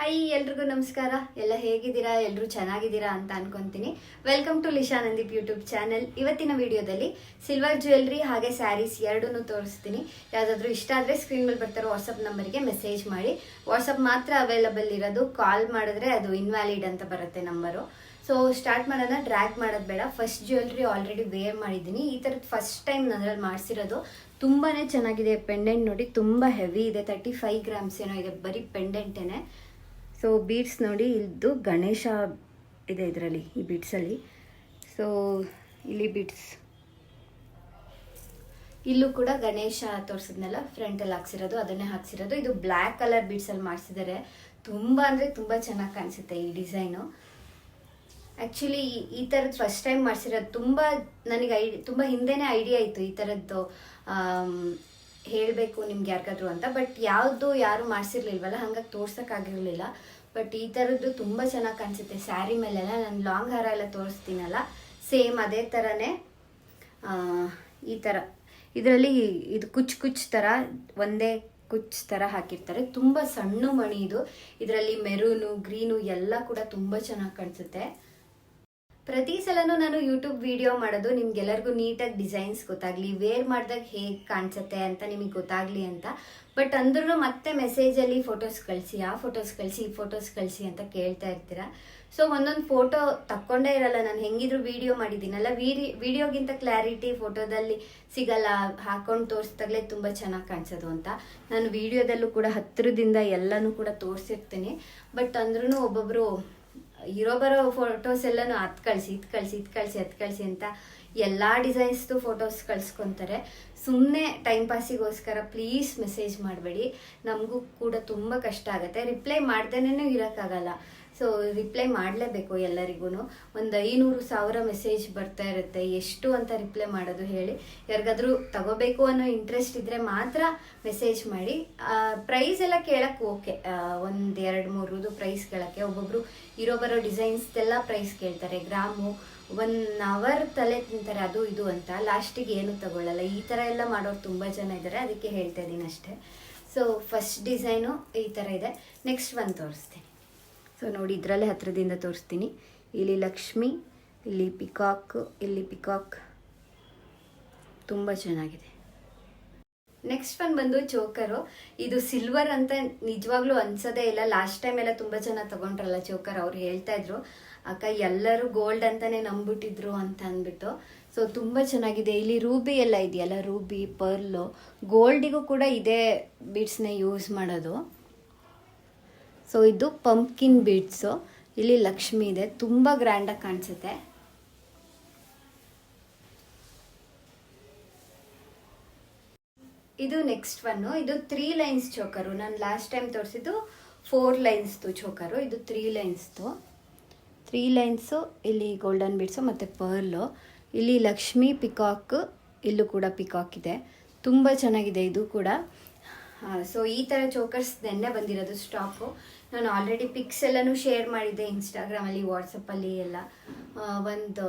Hi ಎಲ್ರಿಗೂ ನಮಸ್ಕಾರ. ಎಲ್ಲ ಹೇಗಿದ್ದೀರಾ? ಎಲ್ಲರೂ ಚೆನ್ನಾಗಿದ್ದೀರಾ ಅಂತ ಅನ್ಕೊಂತೀನಿ. Welcome to Lisha Nandeep YouTube channel ಇವತ್ತಿನ ವಿಡಿಯೋದಲ್ಲಿ ಸಿಲ್ವರ್ ಜ್ಯುವೆಲ್ರಿ ಹಾಗೆ ಸ್ಯಾರೀಸ್ ಎರಡೂ ತೋರಿಸ್ತೀನಿ. ಯಾವುದಾದ್ರೂ ಇಷ್ಟ ಆದರೆ ಸ್ಕ್ರೀನ್ ಮೇಲೆ ಬರ್ತಾರೋ ವಾಟ್ಸಪ್ ನಂಬರ್ಗೆ ಮೆಸೇಜ್ ಮಾಡಿ. ವಾಟ್ಸಪ್ ಮಾತ್ರ ಅವೈಲಬಲ್ ಇರೋದು. ಕಾಲ್ ಮಾಡಿದ್ರೆ ಅದು ಇನ್ವ್ಯಾಲಿಡ್ ಅಂತ ಬರುತ್ತೆ ನಂಬರು ಸೊ ಸ್ಟಾರ್ಟ್ ಮಾಡೋಣ ಡ್ರ್ಯಾಗ್ ಮಾಡೋದು ಬೇಡ. ಫಸ್ಟ್ ಜ್ಯುವೆಲ್ರಿ ಆಲ್ರೆಡಿ ವೇರ್ ಮಾಡಿದ್ದೀನಿ. ಈ ಥರದ್ದು ಫಸ್ಟ್ ಟೈಮ್ ನನ್ನಲ್ಲಿ ಮಾಡಿಸಿರೋದು. ತುಂಬಾ ಚೆನ್ನಾಗಿದೆ ಪೆಂಡೆಂಟ್ ನೋಡಿ. ತುಂಬ ಹೆವಿ ಇದೆ. ತರ್ಟಿ ಫೈವ್ ಗ್ರಾಮ್ಸ್ ಏನೋ ಇದೆ. ಬರೀ ಪೆಂಡೆಂಟೇನೆ ಸೊ ಬೀಡ್ಸ್ ನೋಡಿ ಇದು ಗಣೇಶ ಇದೆ ಇದರಲ್ಲಿ, ಈ ಬೀಡ್ಸಲ್ಲಿ ಸೊ ಇಲ್ಲಿ ಬೀಡ್ಸ್ ಇಲ್ಲೂ ಕೂಡ ಗಣೇಶ ತೋರಿಸಿದ್ನಲ್ಲ ಫ್ರಂಟಲ್ಲಿ ಹಾಕ್ಸಿರೋದು, ಅದನ್ನೇ ಹಾಕ್ಸಿರೋದು. ಇದು ಬ್ಲ್ಯಾಕ್ ಕಲರ್ ಬೀಡ್ಸಲ್ಲಿ ಮಾಡಿಸಿದ್ದಾರೆ ತುಂಬ ಅಂದರೆ ತುಂಬ ಚೆನ್ನಾಗಿ ಕಾಣಿಸುತ್ತೆ ಈ ಡಿಸೈನು ಆ್ಯಕ್ಚುಲಿ ಈ ಥರದ್ದು ಫಸ್ಟ್ ಟೈಮ್ ಮಾಡಿಸಿರೋದು ತುಂಬ ನನಗೆ ಐ ತುಂಬ ಹಿಂದೆನೇ ಐಡಿಯಾ ಇತ್ತು ಈ ಥರದ್ದು ಹೇಳಬೇಕು ನಿಮ್ಗೆ ಯಾರಿಗಾದ್ರು ಅಂತ. ಬಟ್ ಯಾವುದು ಯಾರು ಮಾಡಿಸಿರ್ಲಿಲ್ವಲ್ಲ, ಹಂಗಾಗಿ ತೋರ್ಸೋಕ್ಕಾಗಿರಲಿಲ್ಲ ಬಟ್ ಈ ಥರದ್ದು ತುಂಬ ಚೆನ್ನಾಗಿ ಕಾಣಿಸುತ್ತೆ. ಸ್ಯಾರಿ ಮೇಲೆಲ್ಲ ನಾನು ಲಾಂಗ್ ಹಾರ ಎಲ್ಲ ತೋರಿಸ್ತೀನಲ್ಲ ಸೇಮ್ ಅದೇ ಥರನೇ ಈ ಥರ ಇದರಲ್ಲಿ ಇದು ಕುಚ್ ಕುಚ್ ಥರ ಒಂದೇ ಕುಚ್ ಥರ ಹಾಕಿರ್ತಾರೆ. ತುಂಬ ಸಣ್ಣ ಮಣಿ ಇದು. ಇದರಲ್ಲಿ ಮೆರೂನು ಗ್ರೀನು ಎಲ್ಲ ಕೂಡ ತುಂಬ ಚೆನ್ನಾಗಿ ಕಾಣಿಸುತ್ತೆ. ಪ್ರತಿ ಸಲನೂ ನಾನು ಯೂಟ್ಯೂಬ್ ವಿಡಿಯೋ ಮಾಡೋದು, ನಿಮ್ಗೆಲ್ಲರಿಗೂ ನೀಟಾಗಿ ಡಿಸೈನ್ಸ್ ಗೊತ್ತಾಗ್ಲಿ ವೇರ್ ಮಾಡಿದಾಗ ಹೇಗೆ ಕಾಣಿಸುತ್ತೆ ಅಂತ ನಿಮಗೆ ಗೊತ್ತಾಗ್ಲಿ ಅಂತ. ಬಟ್ ಅಂದ್ರೂ ಮತ್ತೆ ಮೆಸೇಜಲ್ಲಿ ಫೋಟೋಸ್ ಕಳಿಸಿ, ಆ ಫೋಟೋಸ್ ಕಳಿಸಿ, ಈ ಫೋಟೋಸ್ ಕಳಿಸಿ ಅಂತ ಕೇಳ್ತಾ ಇರ್ತೀರಾ? ಸೊ ಒಂದೊಂದು ಫೋಟೋ ತಕ್ಕೊಂಡೇ ಇರಲ್ಲ, ನಾನು ಹೆಂಗಿದ್ರು ವಿಡಿಯೋ ಮಾಡಿದ್ದೀನಲ್ಲ, ವೀರಿ ವಿಡಿಯೋಗಿಂತ ಕ್ಲಾರಿಟಿ ಫೋಟೋದಲ್ಲಿ ಸಿಗಲ್ಲ, ಹಾಕೊಂಡು ತೋರಿಸ್ದಾಗಲೇ ತುಂಬ ಚೆನ್ನಾಗಿ ಕಾಣಿಸೋದು ಅಂತ. ನಾನು ವಿಡಿಯೋದಲ್ಲೂ ಕೂಡ ಹತ್ತಿರದಿಂದ ಎಲ್ಲನೂ ಕೂಡ ತೋರಿಸಿರ್ತೀನಿ. ಬಟ್ ಅಂದ್ರೂ ಒಬ್ಬೊಬ್ಬರು ಇರೋ ಬರೋ ಫೋಟೋಸ್ ಎಲ್ಲನೂ ಅತ್ ಕಳಿಸಿ, ಇದು ಕಳಿಸಿ ಇದು ಕಳಿಸಿ ಅತ್ ಕಳಿಸಿ ಅಂತ ಎಲ್ಲ ಡಿಸೈನ್ಸ್ದು ಫೋಟೋಸ್ ಕಳಿಸ್ಕೊತಾರೆ. ಸುಮ್ಮನೆ ಟೈಮ್ ಪಾಸಿಗೋಸ್ಕರ ಪ್ಲೀಸ್ ಮೆಸೇಜ್ ಮಾಡಬೇಡಿ. ನಮಗೂ ಕೂಡ ತುಂಬ ಕಷ್ಟ ಆಗುತ್ತೆ. ರಿಪ್ಲೈ ಮಾಡ್ದೇನೆ ಇರೋಕ್ಕಾಗಲ್ಲ. ಸೊ ರಿಪ್ಲೈ ಮಾಡಲೇಬೇಕು ಎಲ್ಲರಿಗೂ ಒಂದು ಐನೂರು ಸಾವಿರ ಮೆಸೇಜ್ ಬರ್ತಾ ಇರುತ್ತೆ. ಎಷ್ಟು ಅಂತ ರಿಪ್ಲೈ ಮಾಡೋದು ಹೇಳಿ. ಯಾರಿಗಾದರೂ ತಗೋಬೇಕು ಅನ್ನೋ ಇಂಟ್ರೆಸ್ಟ್ ಇದ್ದರೆ ಮಾತ್ರ ಮೆಸೇಜ್ ಮಾಡಿ. ಪ್ರೈಸ್ ಎಲ್ಲ ಕೇಳಕ್ಕೆ ಓಕೆ ಒಂದು ಎರಡು ಮೂರದು ಪ್ರೈಸ್ ಕೇಳೋಕ್ಕೆ. ಒಬ್ಬೊಬ್ಬರು ಇರೋ ಬರೋ ಡಿಸೈನ್ಸ್ದೆಲ್ಲ ಪ್ರೈಸ್ ಕೇಳ್ತಾರೆ. ಗ್ರಾಮು ಒನ್ ಅವರ್ ತಲೆ ತಿಂತಾರೆ. ಅದು ಇದು ಅಂತ. ಲಾಸ್ಟಿಗೆ ಏನು ತಗೊಳ್ಳಲ್ಲ. ಈ ಥರ ಎಲ್ಲ ಮಾಡೋರು ತುಂಬ ಜನ ಇದ್ದಾರೆ ಅದಕ್ಕೆ ಹೇಳ್ತಾ ಇದ್ದೀನಿ ಅಷ್ಟೇ ಸೊ ಫಸ್ಟ್ ಡಿಸೈನು ಈ ಥರ ಇದೆ. ನೆಕ್ಸ್ಟ್ ಒಂದು ತೋರಿಸ್ತೀನಿ. ಸೊ ನೋಡಿ, ಇದರಲ್ಲೇ ಹತ್ತಿರದಿಂದ ತೋರಿಸ್ತೀನಿ. ಇಲ್ಲಿ ಲಕ್ಷ್ಮಿ, ಇಲ್ಲಿ ಪಿಕಾಕ್ ಇಲ್ಲಿ ಪಿಕಾಕ್. ತುಂಬ ಚೆನ್ನಾಗಿದೆ. ನೆಕ್ಸ್ಟ್ ಒನ್ ಬಂದು ಚೋಕರು. ಇದು ಸಿಲ್ವರ್ ಅಂತ ನಿಜವಾಗ್ಲೂ ಅನ್ಸೋದೇ ಇಲ್ಲ. ಲಾಸ್ಟ್ ಟೈಮ್ ಎಲ್ಲ ತುಂಬ ಜನ ತಗೊಂಡ್ರಲ್ಲ ಚೋಕರ್, ಅವ್ರು ಹೇಳ್ತಾ ಇದ್ರು, ಅಕ್ಕ, ಎಲ್ಲರೂ ಗೋಲ್ಡ್ ಅಂತಾನೆ ನಂಬಿಟ್ಟಿದ್ರು ಅಂತ ಅಂದ್ಬಿಟ್ಟು. ಸೊ ತುಂಬ ಚೆನ್ನಾಗಿದೆ. ಇಲ್ಲಿ ರೂಬಿ ಎಲ್ಲ ಇದೆಯಲ್ಲ ರೂಬಿ ಪರ್ಲು ಗೋಲ್ಡಿಗೂ ಕೂಡ ಇದೇ ಬೀಡ್ಸ್ನ ಯೂಸ್ ಮಾಡೋದು. ಸೊ ಇದು ಪಂಪ್ಕಿನ್ ಬೀಡ್ಸು ಇಲ್ಲಿ ಲಕ್ಷ್ಮಿ ಇದೆ. ತುಂಬ ಗ್ರ್ಯಾಂಡಾಗಿ ಕಾಣಿಸುತ್ತೆ. ಇದು ನೆಕ್ಸ್ಟ್ ಒನ್ನು ಇದು ತ್ರೀ ಲೈನ್ಸ್ ಚೋಕರು ನಾನು ಲಾಸ್ಟ್ ಟೈಮ್ ತೋರಿಸಿದ್ದು ಫೋರ್ ಲೈನ್ಸ್ದು ಚೋಕರು ಇದು ತ್ರೀ ಲೈನ್ಸ್ದು ತ್ರೀ ಲೈನ್ಸು ಇಲ್ಲಿ ಗೋಲ್ಡನ್ ಬೀಡ್ಸು ಮತ್ತು ಪರ್ಲು ಇಲ್ಲಿ ಲಕ್ಷ್ಮಿ ಪಿಕಾಕ್ ಇಲ್ಲೂ ಕೂಡ ಪಿಕಾಕ್ ಇದೆ. ತುಂಬ ಚೆನ್ನಾಗಿದೆ, ಇದು ಕೂಡ. ಸೊ ಈ ಥರ ಚೋಕರ್ಸ್ ನೆನ್ನೆ ಬಂದಿರೋದು ಸ್ಟಾಕು ನಾನು ಆಲ್ರೆಡಿ ಪಿಕ್ಸ್ ಎಲ್ಲನೂ ಶೇರ್ ಮಾಡಿದ್ದೆ ಇನ್ಸ್ಟಾಗ್ರಾಮಲ್ಲಿ ವಾಟ್ಸಪ್ಪಲ್ಲಿ ಎಲ್ಲ. ಒಂದು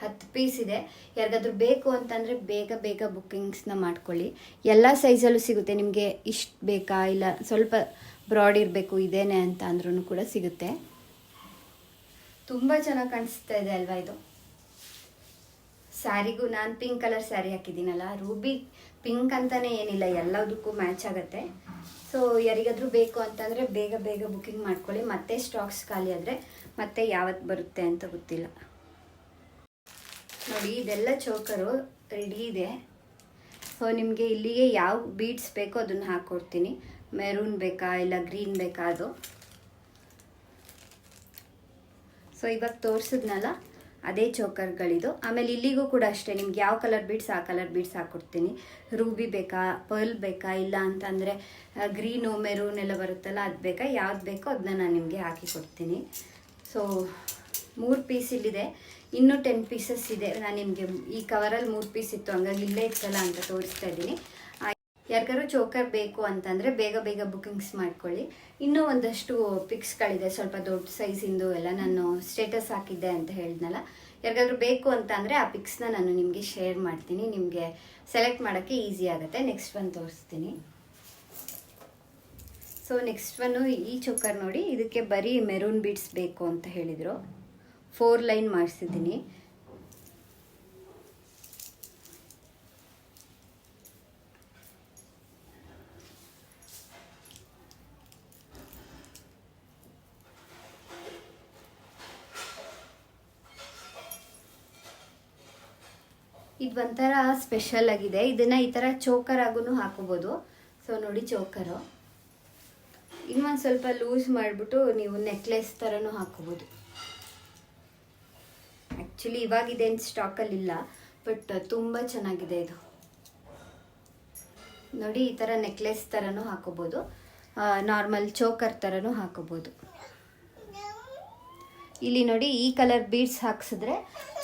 ಹತ್ತು ಪೀಸ್ ಇದೆ. ಯಾರಿಗಾದ್ರೂ ಬೇಕು ಅಂತಂದರೆ ಬೇಗ ಬೇಗ ಬುಕ್ಕಿಂಗ್ಸ್ನ ಮಾಡ್ಕೊಳ್ಳಿ. ಎಲ್ಲ ಸೈಜಲ್ಲೂ ಸಿಗುತ್ತೆ. ನಿಮಗೆ ಇಷ್ಟು ಬೇಕಾ ಇಲ್ಲ ಸ್ವಲ್ಪ ಬ್ರಾಡ್ ಇರಬೇಕು, ಇದೇನೆ ಅಂತ ಅಂದ್ರೂ ಕೂಡ ಸಿಗುತ್ತೆ. ತುಂಬ ಚೆನ್ನಾಗಿ ಕಾಣಿಸ್ತಾ ಇದೆ ಅಲ್ವಾ ಇದು? ಸ್ಯಾರಿಗೂ ನಾನು ಪಿಂಕ್ ಕಲರ್ ಸ್ಯಾರಿ ಹಾಕಿದ್ದೀನಲ್ಲ, ರೂಬಿ ಪಿಂಕ್ ಅಂತಲೇ ಏನಿಲ್ಲ, ಎಲ್ಲದಕ್ಕೂ ಮ್ಯಾಚ್ ಆಗುತ್ತೆ. ಸೊ ಯಾರಿಗಾದರೂ ಬೇಕು ಅಂತಂದರೆ ಬೇಗ ಬೇಗ ಬುಕ್ಕಿಂಗ್ ಮಾಡ್ಕೊಳ್ಳಿ. ಮತ್ತೆ ಸ್ಟಾಕ್ಸ್ ಖಾಲಿ ಆದರೆ ಮತ್ತೆ ಯಾವತ್ತು ಬರುತ್ತೆ ಅಂತ ಗೊತ್ತಿಲ್ಲ. ನೋಡಿ, ಇದೆಲ್ಲ ಚೋಕರು ರೆಡಿ ಇದೆ. ಸೊ ನಿಮಗೆ ಇಲ್ಲಿಗೆ ಯಾವ ಬೀಡ್ಸ್ ಬೇಕೋ ಅದನ್ನು ಹಾಕ್ಕೊಡ್ತೀನಿ ಮೆರೂನ್ ಬೇಕಾ, ಇಲ್ಲ ಗ್ರೀನ್ ಬೇಕಾ ಅದು. ಸೊ ಇವಾಗ ತೋರಿಸಿದ್ನಲ್ಲ? ಅದೇ ಚೋಕರ್ಗಳಿದು ಆಮೇಲೆ ಇಲ್ಲಿಗೂ ಕೂಡ ಅಷ್ಟೇ, ನಿಮ್ಗೆ ಯಾವ ಕಲರ್ ಬೀಡ್ಸ್ ಆ ಕಲರ್ ಬೀಡ್ಸ್ ಹಾಕ್ಕೊಡ್ತೀನಿ ರೂಬಿ ಬೇಕಾ ಪರ್ಲ್ ಬೇಕಾ, ಇಲ್ಲ ಅಂತಂದರೆ ಗ್ರೀನು ಮೆರೂನ್ ಎಲ್ಲ ಬರುತ್ತಲ್ಲ, ಅದು ಬೇಕಾ, ಯಾವ್ದು ಬೇಕೋ ಅದನ್ನ ನಾನು ನಿಮಗೆ ಹಾಕಿ ಕೊಡ್ತೀನಿ. ಸೊ ಮೂರು ಪೀಸ್ ಇಲ್ಲಿದೆ. ಇನ್ನೂ ಟೆನ್ ಪೀಸಸ್ ಇದೆ. ನಾನು ನಿಮಗೆ ಈ ಕವರಲ್ಲಿ ಮೂರು ಪೀಸ್ ಇತ್ತು, ಹಂಗಾಗಿ ಇಲ್ಲೇ ಇತ್ತಲ್ಲ ಅಂತ ತೋರಿಸ್ತಾ ಇದ್ದೀನಿ. ಯಾರಿಗಾರು ಚೋಕರ್ ಬೇಕು ಅಂತಂದರೆ ಬೇಗ ಬೇಗ ಬುಕ್ಕಿಂಗ್ಸ್ ಮಾಡ್ಕೊಳ್ಳಿ. ಇನ್ನೂ ಒಂದಷ್ಟು ಪಿಕ್ಸ್ಗಳಿದೆ ಸ್ವಲ್ಪ ದೊಡ್ಡ ಸೈಜಿಂದು ಎಲ್ಲ ನಾನು ಸ್ಟೇಟಸ್ ಹಾಕಿದ್ದೆ ಅಂತ ಹೇಳಿದ್ನಲ್ಲ. ಯಾರಿಗಾದ್ರೂ ಬೇಕು ಅಂತ ಅಂದರೆ ಆ ಪಿಕ್ಸ್ನ ನಾನು ನಿಮಗೆ ಶೇರ್ ಮಾಡ್ತೀನಿ. ನಿಮಗೆ ಸೆಲೆಕ್ಟ್ ಮಾಡೋಕ್ಕೆ ಈಸಿ ಆಗುತ್ತೆ. ನೆಕ್ಸ್ಟ್ ಒಂದು ತೋರಿಸ್ತೀನಿ. ಸೊ ನೆಕ್ಸ್ಟ್ ಒನ್ನು ಈ ಚೋಕರ್ ನೋಡಿ. ಇದಕ್ಕೆ ಬರೀ ಮೆರೂನ್ ಬೀಡ್ಸ್ ಬೇಕು ಅಂತ ಹೇಳಿದರು. ಫೋರ್ ಲೈನ್ ಮಾಡಿಸಿದ್ದೀನಿ. ಇದು ಒಂಥರ ಸ್ಪೆಷಲ್ ಆಗಿದೆ. ಇದನ್ನ ಈ ಥರ ಚೋಕರ್ ಆಗೂ ಹಾಕೋಬೋದು. ಸೊ ನೋಡಿ ಚೋಕರು ಇನ್ನೊಂದು ಸ್ವಲ್ಪ ಲೂಸ್ ಮಾಡಿಬಿಟ್ಟು ನೀವು ನೆಕ್ಲೆಸ್ ಥರನೂ ಹಾಕೋಬೋದು. ಆ್ಯಕ್ಚುಲಿ ಇವಾಗ ಇದೇನು ಸ್ಟಾಕಲ್ಲಿ ಇಲ್ಲ ಬಟ್ ತುಂಬ ಚೆನ್ನಾಗಿದೆ ಇದು. ನೋಡಿ, ಈ ಥರ ನೆಕ್ಲೆಸ್ ಥರನೂ ಹಾಕೋಬೋದು. ನಾರ್ಮಲ್ ಚೋಕರ್ ಥರನೂ ಹಾಕೋಬೋದು. ಇಲ್ಲಿ ನೋಡಿ ಈ ಕಲರ್ ಬೀಡ್ಸ್ ಹಾಕ್ಸಿದ್ರೆ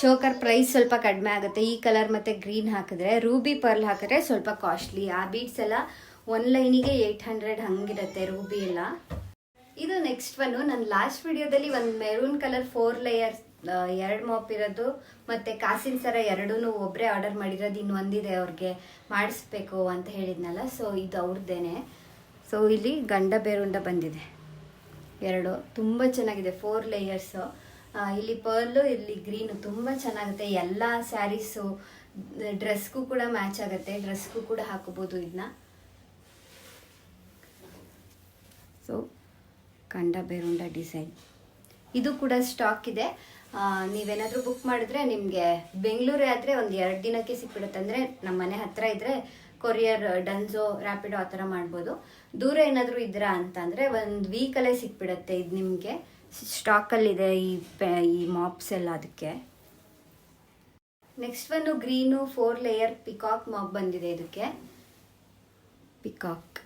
ಚೋಕರ್ ಪ್ರೈಸ್ ಸ್ವಲ್ಪ ಕಡಿಮೆ ಆಗುತ್ತೆ. ಈ ಕಲರ್ ಮತ್ತೆ ಗ್ರೀನ್ ಹಾಕಿದ್ರೆ ರೂಬಿ ಪರ್ಲ್ ಹಾಕಿದ್ರೆ ಸ್ವಲ್ಪ ಕಾಸ್ಟ್ಲಿ ಆ ಬೀಡ್ಸ್ ಎಲ್ಲ ಒನ್ ಲೈನಿಗೆ ಏಯ್ಟ್ ಹಂಡ್ರೆಡ್ ಹಂಗಿರುತ್ತೆ ರೂಬಿ ಎಲ್ಲ. ಇದು ನೆಕ್ಸ್ಟ್ ಒನ್ ನನ್ನ ಲಾಸ್ಟ್ ವಿಡಿಯೋದಲ್ಲಿ ಒಂದು ಮೆರೂನ್ ಕಲರ್ ಫೋರ್ ಲೇಯರ್ಸ್ ಎರಡು ಮಾಪ್ ಇರೋದು ಮತ್ತೆ ಕಾಸಿನ ಸರ ಎರಡೂ ಒಬ್ಬರೇ ಆರ್ಡರ್ ಮಾಡಿರೋದು ಇನ್ನು ಒಂದಿದೆ ಅವ್ರಿಗೆ ಮಾಡಿಸ್ಬೇಕು ಅಂತ ಹೇಳಿದ್ನಲ್ಲ ಸೊ ಇದು ಅವ್ರದ್ದೇನೆ ಸೊ ಇಲ್ಲಿ ಗಂಡ ಬೇರುಂಡ ಬಂದಿದೆ. ಎರಡು. ತುಂಬ ಚೆನ್ನಾಗಿದೆ ಫೋರ್ ಲೇಯರ್ಸು ಇಲ್ಲಿ ಪರ್ಲು ಇಲ್ಲಿ ಗ್ರೀನು ತುಂಬ ಚೆನ್ನಾಗುತ್ತೆ. ಎಲ್ಲ ಸ್ಯಾರೀಸು ಡ್ರೆಸ್ಗೂ ಕೂಡ ಮ್ಯಾಚ್ ಆಗುತ್ತೆ. ಡ್ರೆಸ್ಗೂ ಕೂಡ ಹಾಕೋಬೋದು ಇದನ್ನ ಸೊ ಕಂಡ ಬೇರುಂಡ ಡಿಸೈನ್ ಇದು ಕೂಡ ಸ್ಟಾಕ್ ಇದೆ. ನೀವೇನಾದರೂ ಬುಕ್ ಮಾಡಿದ್ರೆ ನಿಮಗೆ ಬೆಂಗಳೂರೇ ಆದರೆ ಒಂದು ಎರಡು ದಿನಕ್ಕೆ ಸಿಕ್ಬಿಡುತ್ತೆ ಅಂದರೆ ನಮ್ಮ ಮನೆ ಹತ್ರ ಇದ್ದರೆ ಕೊರಿಯರ್ ಡನ್ಸೋ ರ್ಯಾಪಿಡೋ ಆ ಥರ ಮಾಡ್ಬೋದು. ದೂರ ಏನಾದರೂ ಇದ್ದೀರಾ ಅಂತಂದರೆ ಒಂದು ವೀಕಲ್ಲೇ ಸಿಕ್ಬಿಡತ್ತೆ ಇದು ನಿಮಗೆ. ಸ್ಟಾಕಲ್ಲಿದೆ ಈ ಪೆ, ಈ ಮಾಪ್ಸ್ ಎಲ್ಲ ಅದಕ್ಕೆ. ನೆಕ್ಸ್ಟ್ ಒಂದು ಗ್ರೀನು ಫೋರ್ ಲೇಯರ್ ಪಿಕಾಕ್ ಮಾಪ್ ಬಂದಿದೆ ಇದಕ್ಕೆ. ಪಿಕಾಕ್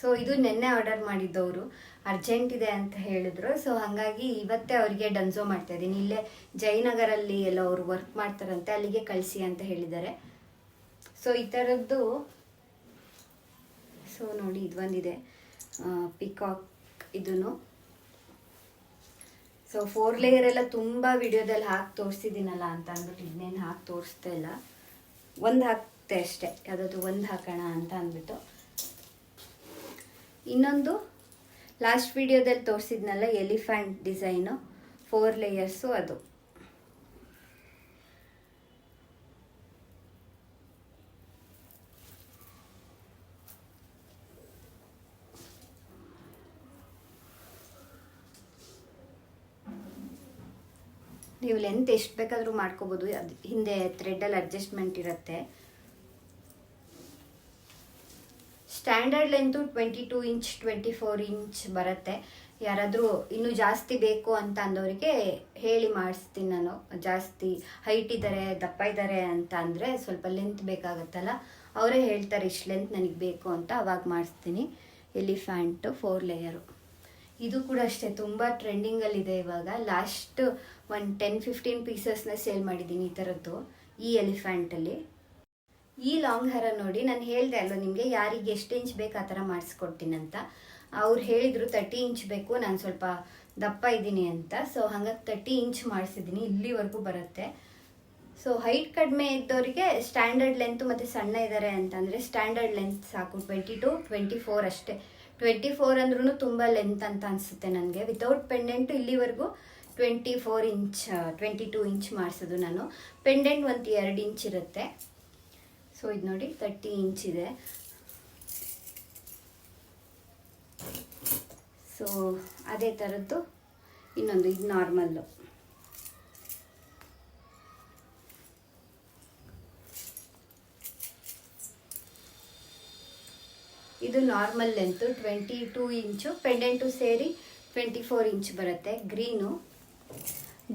ಸೊ ಇದು ನಿನ್ನೆ ಆರ್ಡರ್ ಮಾಡಿದ್ದವರು. ಅರ್ಜೆಂಟ್ ಇದೆ ಅಂತ ಹೇಳಿದ್ರು. ಸೊ ಹಾಗಾಗಿ ಇವತ್ತೇ ಅವರಿಗೆ ಡನ್ಸೋ ಮಾಡ್ತಾ ಇದ್ದೀನಿ. ಇಲ್ಲೇ ಜಯನಗರಲ್ಲಿ ಎಲ್ಲ ಅವರು ವರ್ಕ್ ಮಾಡ್ತಾರಂತೆ, ಅಲ್ಲಿಗೆ ಕಳಿಸಿ ಅಂತ ಹೇಳಿದ್ದಾರೆ. ಸೊ ಈ ಥರದ್ದು ಸೊ ನೋಡಿ ಇದು ಒಂದಿದೆ ಪಿಕಾಕ್ ಇದನ್ನು ಸೊ ಫೋರ್ ಲೇಯರ್ ಎಲ್ಲ ತುಂಬ ವಿಡಿಯೋದಲ್ಲಿ ಹಾಕಿ ತೋರಿಸಿದ್ದೀನಲ್ಲ ಅಂತ ಅಂದ್ಬಿಟ್ಟು ಇದನ್ನೇನು ಹಾಕಿ ತೋರಿಸ್ತಾ ಇಲ್ಲ. ಒಂದು ಹಾಕ್ತೆ ಅಷ್ಟೇ. ಯಾವುದಾದ್ರು ಒಂದು ಹಾಕೋಣ ಅಂತ ಅಂದ್ಬಿಟ್ಟು. ಇನ್ನೊಂದು ಲಾಸ್ಟ್ ವಿಡಿಯೋದಲ್ಲಿ ತೋರಿಸಿದ್ನಲ್ಲ ಎಲಿಫ್ಯಾಂಟ್ ಡಿಸೈನು ಫೋರ್ ಲೇಯರ್ಸು ಅದು. ನೀವು ಲೆಂತ್ ಎಷ್ಟು ಬೇಕಾದರೂ ಮಾಡ್ಕೋಬೋದು. ಅದು ಹಿಂದೆ ಥ್ರೆಡ್ಡಲ್ಲಿ ಅಡ್ಜಸ್ಟ್ಮೆಂಟ್ ಇರುತ್ತೆ. Standard length twenty two inch twenty four inch ಬರುತ್ತೆ. ಯಾರಾದರೂ ಇನ್ನೂ ಜಾಸ್ತಿ ಬೇಕು ಅಂತ ಅಂದವರಿಗೆ ಹೇಳಿ ಮಾಡಿಸ್ತೀನಿ ನಾನು. ಜಾಸ್ತಿ ಹೈಟ್ ಇದ್ದಾರೆ ದಪ್ಪ ಇದ್ದಾರೆ ಅಂತ ಅಂದರೆ ಸ್ವಲ್ಪ ಲೆಂತ್ ಬೇಕಾಗುತ್ತಲ್ಲ, ಅವರೇ ಹೇಳ್ತಾರೆ ಇಷ್ಟು ಲೆಂತ್ ನನಗೆ ಬೇಕು ಅಂತ, ಅವಾಗ ಮಾಡಿಸ್ತೀನಿ. ಎಲಿಫ್ಯಾಂಟು ಫೋರ್ ಲೇಯರು ಇದು ಕೂಡ ಅಷ್ಟೇ, ತುಂಬ ಟ್ರೆಂಡಿಂಗಲ್ಲಿದೆ ಇವಾಗ. ಲಾಸ್ಟ್ ಒಂದು ಟೆನ್ ಫಿಫ್ಟೀನ್ ಪೀಸಸ್ನ ಸೇಲ್ ಮಾಡಿದ್ದೀನಿ ಈ ಥರದ್ದು ಈ ಎಲಿಫ್ಯಾಂಟಲ್ಲಿ ಈ ಲಾಂಗ್ ಹಾರ ನೋಡಿ ನಾನು ಹೇಳಿದೆ ಅಲ್ವ, ನಿಮಗೆ ಯಾರಿಗೆ ಎಷ್ಟು ಇಂಚ್ ಬೇಕು ಆ ಥರ ಮಾಡಿಸ್ಕೊಡ್ತೀನಿ ಅಂತ. ಅವ್ರು ಹೇಳಿದ್ರು ತರ್ಟಿ ಇಂಚ್ ಬೇಕು, ನಾನು ಸ್ವಲ್ಪ ದಪ್ಪ ಇದ್ದೀನಿ ಅಂತ. ಸೊ ಹಾಗಾಗಿ ತರ್ಟಿ ಇಂಚ್ ಮಾಡಿಸಿದ್ದೀನಿ, ಇಲ್ಲಿವರೆಗೂ ಬರುತ್ತೆ. ಸೊ ಹೈಟ್ ಕಡಿಮೆ ಇದ್ದವರಿಗೆ ಸ್ಟ್ಯಾಂಡರ್ಡ್ ಲೆಂತ್ ಮತ್ತು ಸಣ್ಣ ಇದ್ದಾರೆ ಅಂತಂದರೆ ಸ್ಟ್ಯಾಂಡರ್ಡ್ ಲೆಂತ್ ಸಾಕು. ಟ್ವೆಂಟಿ ಟು ಟ್ವೆಂಟಿ ಫೋರ್ ಅಷ್ಟೇ. ಟ್ವೆಂಟಿ ಫೋರ್ ಅಂದ್ರೂ ತುಂಬ ಲೆಂತ್ ಅಂತ ಅನಿಸುತ್ತೆ ನನಗೆ. ವಿತೌಟ್ ಪೆಂಡೆಂಟು ಇಲ್ಲಿವರೆಗೂ twenty four inch twenty two inch ಮಾಡಿಸೋದು ನಾನು. ಪೆಂಡೆಂಟ್ ಒಂದು ಎರಡು ಇಂಚ್ ಇರುತ್ತೆ. ಸೊ ಇದು ನೋಡಿ ತರ್ಟಿ ಇಂಚ್ ಇದೆ. ಸೊ ಅದೇ ಥರದ್ದು ಇನ್ನೊಂದು, ಇದು ನಾರ್ಮಲ್ಲು ಇದು normal length twenty two inch pendant ಸೇರಿ ಟ್ವೆಂಟಿ ಫೋರ್ ಇಂಚ್ ಬರುತ್ತೆ. ಗ್ರೀನು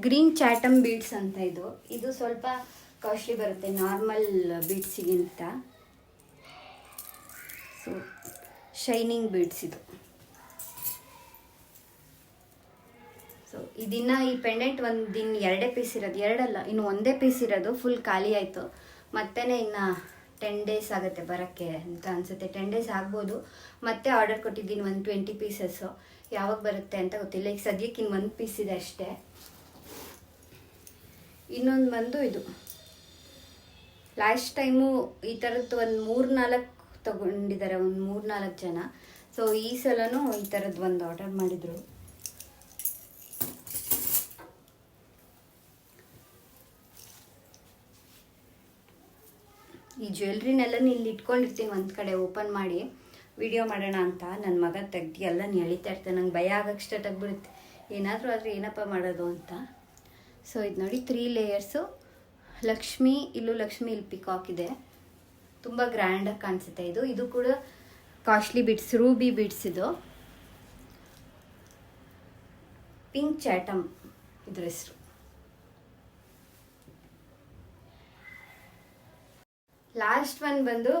ಗ್ರೀನ್ ಚಾಟಮ್ ಬೀಡ್ಸ್ ಅಂತ ಇದು. ಇದು ಸ್ವಲ್ಪ ಕಾಸ್ಟ್ಲಿ ಬರುತ್ತೆ, ನಾರ್ಮಲ್ ಬೀಡ್ಸಿಗಿಂತ. ಸೊ ಶೈನಿಂಗ್ ಬೀಡ್ಸ್ ಇದು. ಸೊ ಇದನ್ನ ಈ ಪೆಂಡೆಂಟ್ ಒಂದು ದಿನ ಎರಡೇ ಪೀಸ್ ಇರೋದು, ಎರಡಲ್ಲ, ಇನ್ನು ಒಂದೇ ಪೀಸ್ ಇರೋದು ಫುಲ್ ಖಾಲಿ ಆಯಿತು. ಮತ್ತೆ ಇನ್ನು ಟೆನ್ ಡೇಸ್ ಆಗುತ್ತೆ ಬರೋಕ್ಕೆ ಅಂತ ಅನಿಸುತ್ತೆ. ಟೆನ್ ಡೇಸ್ ಆಗ್ಬೋದು. ಮತ್ತೆ ಆರ್ಡರ್ ಕೊಟ್ಟಿದ್ದೀನಿ ಒಂದು ಟ್ವೆಂಟಿ ಪೀಸಸ್ಸು ಯಾವಾಗ ಬರುತ್ತೆ ಅಂತ ಗೊತ್ತಿಲ್ಲ. ಈಗ ಸದ್ಯಕ್ಕೆ ಇನ್ನು ಒಂದು ಪೀಸ್ ಇದೆ ಅಷ್ಟೇ. ಇನ್ನೊಂದು ಬಂದು ಇದು. ಲಾಸ್ಟ್ ಟೈಮು ಈ ಥರದ್ದು ಒಂದು ಮೂರು ನಾಲ್ಕು ತಗೊಂಡಿದ್ದಾರೆ ಒಂದು ಮೂರ್ನಾಲ್ಕು ಜನ. ಸೊ ಈ ಸಲನೂ ಈ ಥರದ್ದು ಒಂದು ಆರ್ಡರ್ ಮಾಡಿದರು. ಈ ಜ್ಯುವೆಲ್ರಿನೆಲ್ಲ ಇಲ್ಲಿ ಇಟ್ಕೊಂಡಿರ್ತೀನಿ ಒಂದು ಕಡೆ ಓಪನ್ ಮಾಡಿ. ವಿಡಿಯೋ ಮಾಡೋಣ ಅಂತ. ನನ್ನ ಮಗ ತೆಗ್ದು ಎಲ್ಲ ಎಳಿತಾ ಇರ್ತಾನೆ. ನಂಗೆ ಭಯ ಆಗಕ್ಕೆ ಸ್ಟಾರ್ಟ್ ಆಗಿಬಿಡುತ್ತೆ. ಏನಾದರೂ ಆದರೆ ಏನಪ್ಪ ಮಾಡೋದು ಅಂತ. ಸೊ ಇದು ನೋಡಿ ತ್ರೀ ಲೇಯರ್ಸು ಲಕ್ಷ್ಮಿ, ಇಲ್ಲೂ ಲಕ್ಷ್ಮಿ ಇಲ್ಲಿ ಪಿಕಾಕ್ ಇದೆ. ತುಂಬ ಗ್ರ್ಯಾಂಡಾಗಿ ಕಾಣಿಸುತ್ತೆ ಇದು. ಇದು ಕೂಡ ಕಾಸ್ಟ್ಲಿ ಬಿಡ್ಸ್ ರೂಬಿ ಬಿಡ್ಸ್ ಇದು. ಪಿಂಕ್ ಚಾಟಮ್ ಇದ್ರ ಹೆಸರು. ಲಾಸ್ಟ್ ಒನ್ ಬಂದು